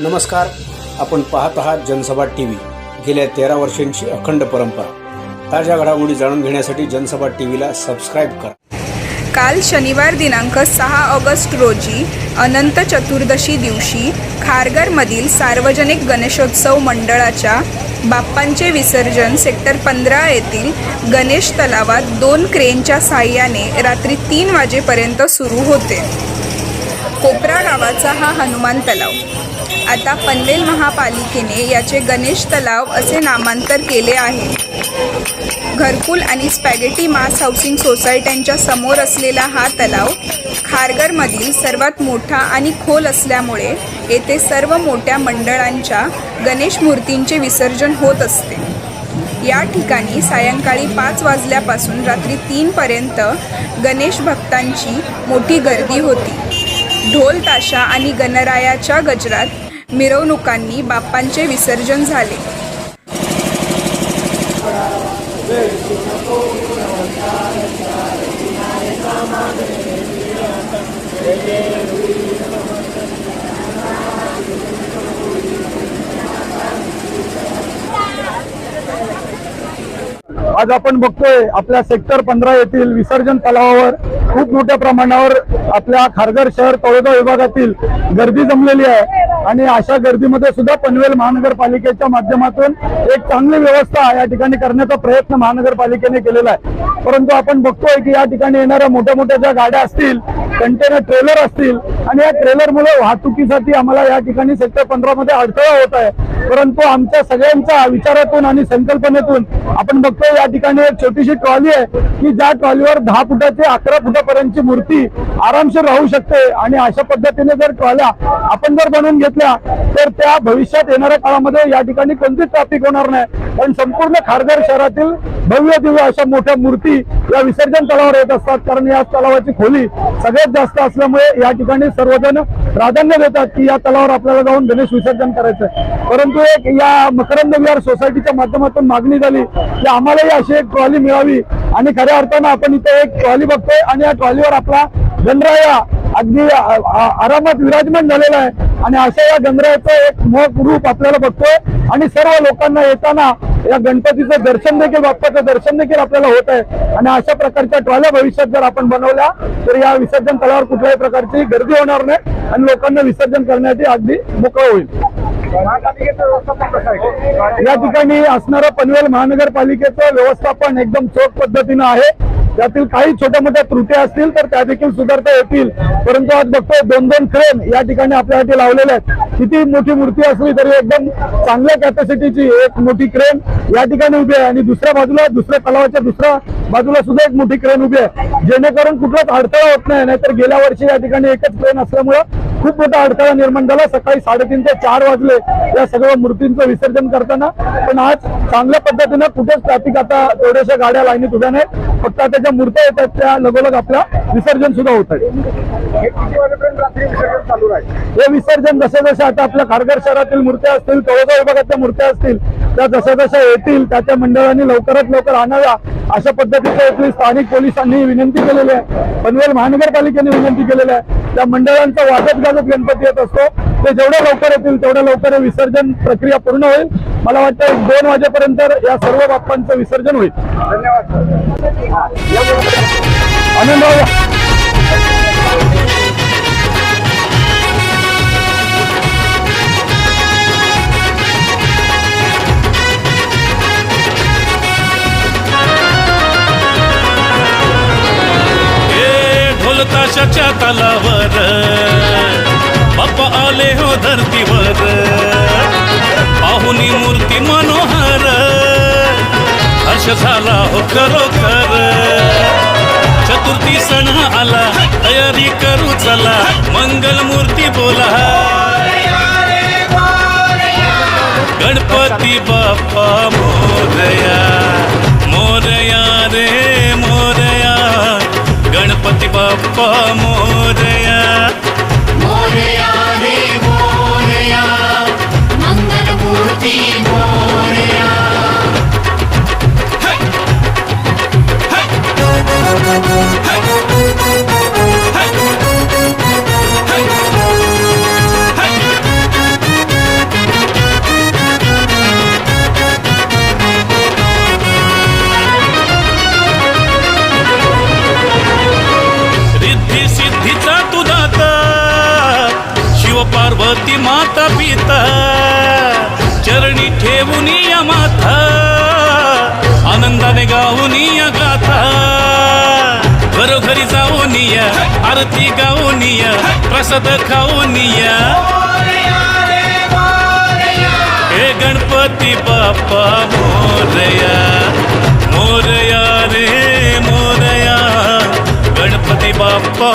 नमस्कार. आपण पाहत आहात जनसभा टी व्ही गेल्या तेरा वर्षांची अखंड परंपरा. ताज्या घडामोडी जाणून घेण्यासाठी जनसभा टी व्हीला सबस्क्राईब करा. काल शनिवार दिनांक सहा ऑगस्ट रोजी अनंत चतुर्दशी दिवशी खारघरमधील सार्वजनिक गणेशोत्सव मंडळाच्या बाप्पांचे विसर्जन सेक्टर पंधरा येथील गणेश तलावात दोन क्रेनच्या साह्याने रात्री तीन वाजेपर्यंत सुरू होते. कोपरा गावाचा हा हनुमान तलाव. आता पनवेल महापालिकेने याचे गणेश तलाव असे नामांतर केले आहे. घरकुल आणि स्पॅगेटी मास हाऊसिंग सोसायट्यांच्या समोर असलेला हा तलाव खारघरमधील सर्वात मोठा आणि खोल असल्यामुळे येथे सर्व मोठ्या मंडळांच्या गणेश मूर्तींचे विसर्जन होत असते. या ठिकाणी सायंकाळी पाच वाजल्यापासून रात्री तीनपर्यंत गणेश भक्तांची मोठी गर्दी होती. ढोल ताशा आणि गणरायाच्या गजरात मिरवणुकांनी बाप्पांचे विसर्जन झाले. आज आपण बघतोय आपल्या सेक्टर पंधरा येथील विसर्जन तलावावर खूप मोठ्या प्रमाणावर आपल्या खारघर शहर तळेगाव विभागातील गर्दी जमलेली आहे. आणि अशा गर्दीमध्ये सुद्धा पनवेल महानगरपालिकेच्या माध्यमातून एक चांगली व्यवस्था या ठिकाणी करण्याचा प्रयत्न महानगरपालिकेने केलेला आहे. परंतु आपण बघतोय की या ठिकाणी येणाऱ्या मोठ्या मोठ्या ज्या गाड्या असतील कंटेनर ट्रेलर असतील आणि या ट्रेलरमुळे वाहतुकीसाठी आम्हाला या ठिकाणी सेक्टर पंधरा मध्ये अडथळा होत आहे. परंतु आमच्या सगळ्यांच्या विचारातून आणि संकल्पनेतून आपण बघतोय या ठिकाणी एक छोटीशी ट्रॉली आहे की ज्या ट्रॉलीवर दहा फुटाची अकरा फुटापर्यंतची मूर्ती आरामशीर राहू शकते. आणि अशा पद्धतीने जर ट्रॉल्या आपण जर बनवून घेतल्या तर त्या भविष्यात येणाऱ्या काळामध्ये या ठिकाणी कोणतीच ट्रॅफिक होणार नाही. पण संपूर्ण खारघर शहरातील भव्य दिव्य अशा मोठ्या मूर्ती या विसर्जन तलावर येत असतात. कारण या तलावाची खोली सगळ्यात जास्त असल्यामुळे या ठिकाणी सर्वजण प्राधान्य देतात की या तलावावर आपल्याला जाऊन गणेश विसर्जन करायचं परंतु एक या मकरंद विहार सोसायटीच्या माध्यमातून मागणी झाली की आम्हालाही अशी एक ट्रॉली मिळावी. आणि खऱ्या अर्थानं आपण इथे एक ट्रॉली बघतोय आणि या ट्रॉलीवर आपला गणराया अगदी आरामात विराजमान झालेला आहे. आणि अशा या गणरायाचं एक मोठ रूप आपल्याला बघतोय. आणि सर्व लोकांना येताना या गणपतीचं दर्शन देखील बाप्पाचं दर्शन देखील आपल्याला होत आहे. आणि अशा प्रकारच्या ट्रॉल्या भविष्यात जर आपण बनवल्या तर या विसर्जन तलावावर कुठल्याही प्रकारची गर्दी होणार नाही. आणि लोकांना विसर्जन करण्यासाठी अगदी मोकळं होईल. या ठिकाणी असणारं पनवेल महानगरपालिकेचं व्यवस्थापन एकदम चोख पद्धतीनं आहे. त्यातील काही छोट्या मोठ्या त्रुटी असतील तर त्या देखील सुधारता येतील. परंतु आज बघतोय दोन दोन क्रेन या ठिकाणी आपल्यासाठी लावलेले आहेत. किती मोठी मूर्ती असली तरी एकदम चांगल्या कॅपॅसिटीची एक मोठी क्रेन या ठिकाणी उभी आहे. आणि दुसऱ्या बाजूला दुसऱ्या तलावाच्या दुसऱ्या बाजूला सुद्धा एक मोठी क्रेन उभी आहे. जेणेकरून कुठलाच अडथळा होत नाही नाहीतर गेल्या वर्षी या ठिकाणी एकच क्रेन असल्यामुळं खूप मोठा अडथळा निर्माण झाला. सकाळी साडेतीन ते चार वाजले या सगळ्या मूर्तींचं विसर्जन करताना. पण आज चांगल्या पद्धतीनं कुठेच ट्रॅफिक आता एवढ्याशा गाड्या लाईनीत उभ्या नाही फक्त आता ज्या मूर्त्या येतात त्या लगोलग आपल्या विसर्जन सुद्धा होत आहे हे विसर्जन जसे जसे आता आपल्या खारघर शहरातील मूर्त्या असतील तळोदा विभागातल्या मूर्त्या असतील त्या जशा जशा येतील त्या त्या मंडळांनी लवकरात लवकर आणाव्या अशा पद्धतीचं इथली स्थानिक पोलिसांनी विनंती केलेली आहे. पनवेल महानगरपालिकेने विनंती केलेली आहे. त्या मंडळांचा वाजत गाजत गणपती येत असतो. ते जेवढ्या लवकर येतील तेवढ्या लवकर विसर्जन प्रक्रिया पूर्ण होईल. मला वाटतं दोन वाजेपर्यंत या सर्व बाप्पांचं विसर्जन होईल. अनुभव ढोल तालावर. बाप्पा आले हो धरतीवर. पाहुनी मूर्ती मनोहर. हर्ष झाला हो खरोखर. चतुर्थी सण आला तयारी करू चला. मंगल मूर्ती बोला. गणपती बाप्पा मोरया मोरया रे मोर गणपती बाप्पा मोरया मोरया रे मोरया मंगलमूर्ती मोरया गणपती माता पिता चरणी ठेवून या माथा आनंदाने गाऊन या गाथा घरोघरी जाऊन या आरती गाऊन या प्रसाद खाऊन या. हे गणपती बाप्पा मोरया मोरया रे मोरया गणपती बाप्पा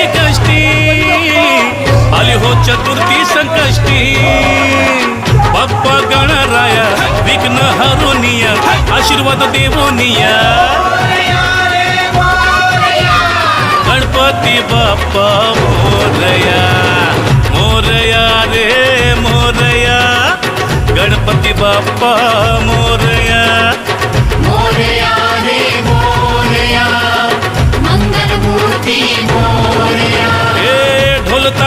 दुःखी कष्टी। आली हो चतुर्थी संकष्टी। बाप्पा गणराया, विघ्न हरुनिया, आशीर्वाद देवोनिया गणपती बाप्पा, मोरया। मोरया रे, मोरया। गणपती बाप्पा, मोरया। मोरया।